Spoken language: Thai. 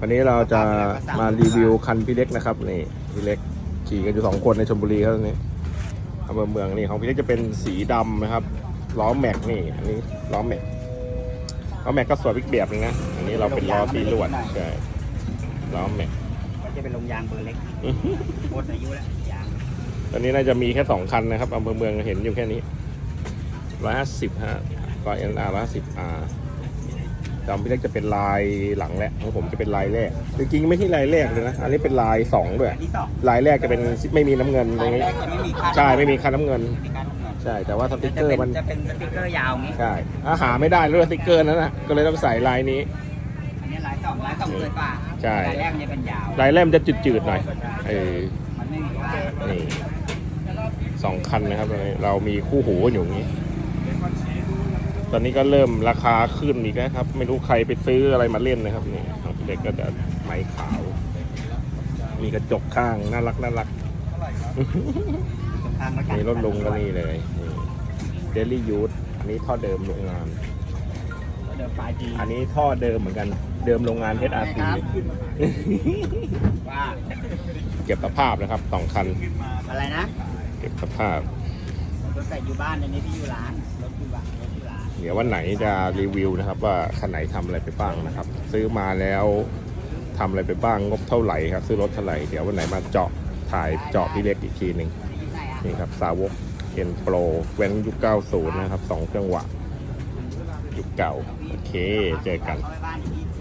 วันนี้เราจะมารีวิวคันพี่เล็กนะครับนี่พี่เล็กขี่กันอยู่สองคนในชลบุรีครับตอนนี้อำเภอเมืองนี่ของพี่เล็กจะเป็นสีดำนะครับล้อแม็กนี่อันนี้ล้อแม็กล้อแม็กก็สวยอีกแบบนึงนะอันนี้เราเป็นล้อสีลวดใช่ล้อแม็กก็จะเป็นลงยางเบอร์เล็กหมดอายุแล้วยางตอนนี้น่าจะมีแค่สองคันนะครับอำเภอเมืองเห็นอยู่แค่นี้ร้อยห้าสิบฮะร้อยเอ็นอาร์ร้อยสิบอาร์ จำพี่เล็กจะเป็นลายหลังแหละของผมจะเป็นลายแรก จริงๆไม่ใช่ลายแรกเลยนะ อันนี้เป็นลายสองด้วย อันที่สองลายแรกจะเป็นไม่มีน้ำเงินตรงนี้ แรกจะไม่มีค่าใช่ไม่มีคันน้ำเงินไม่มีค่าทำงานใช่ แต่ว่าสติกเกจะอเป็ร์มันนจะเป็นสติ๊กเกอร์ยาวงี้ใช่อาหาไม่ได้ด้วยสติกเกอร์นั้นนะก็เลยต้องใส่ลายนี้ อันนี้ลายสองลายสองเลยป่าใช่ ลายแรกมันจะเป็นยาว ลายแรกมันจะจืดๆหน่อย เออ มันไม่มีค่านี่สองคันนะครับ เรามีคู่หูกันอยู่อย่างนี้ ตอนนี้ก็เริ่มราคาขึ้นอีกแล้วครับ ไม่รู้ใครไปซื้ออะไรมาเล่นนะครับนี่ของพี่เล็กก็จะไม้ขาว มีกระจกข้างน่ารักน่ารักตรงข้างแล้วกันมีรถลงก็นี่เลยเดลี่ยูทอันนี้ท่อเดิมโรงงานเดิมปลายจีอันนี้ท่อเดิมเหมือนกัน เดิมโรงงาน HRC ว่าเก็บสภาพนะครับสองคัน อะไรนะ เก็บสภาพรถใส่อยู่บ้านอันนี้ที่อยู่ร้านรถอยู่บ้านรถอยู่ร้านเดี๋ยววันไหนจะรีวิวนะครับ ว่าคันไหนทำอะไรไปบ้างนะครับ ซื้อมาแล้วทำอะไรไปบ้างงบเท่าไหร่ครับ ซื้อรถเท่าไหร่เดี๋ยววันไหนมาเจาะถ่ายเจาะพี่เล็กอีกทีหนึ่งนี่ครับสาวกเอ็นโปรเว้นยุค 90 นะครับสองจังวะยุคเก่า โอเค เจอกัน